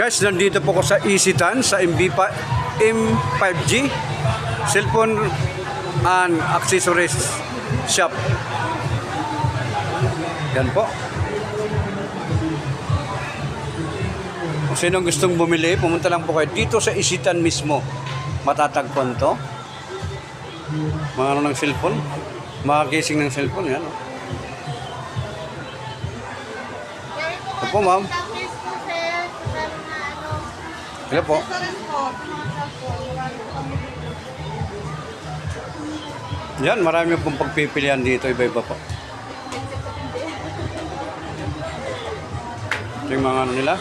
Guys, nandito po ko sa Isitan sa MB5, M5G cellphone and accessories shop. Yan po. Kung sinong gustong bumili, pumunta lang po kayo dito sa Isitan mismo. Matatagpuan to. Mga ano ng cellphone. Mga casing ng cellphone. Yan. oh. Ito po, ma'am. Hello po. Yan, marami pong pagpipilian dito. Iba-iba po. Ito yung mga ano nila.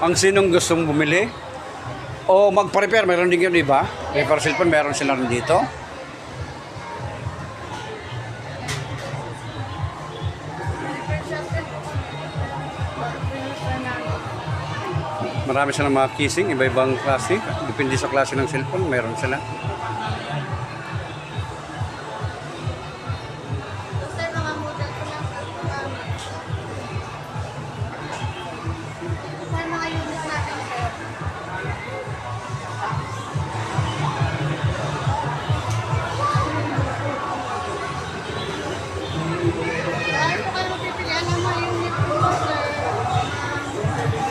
Ang sinong gustong bumili o magpa-repair, meron din yun iba. Repair cellphone, meron sila rin dito. Marami silang mga kissing, iba-ibang klase. Depende sa klase ng cellphone, meron sila.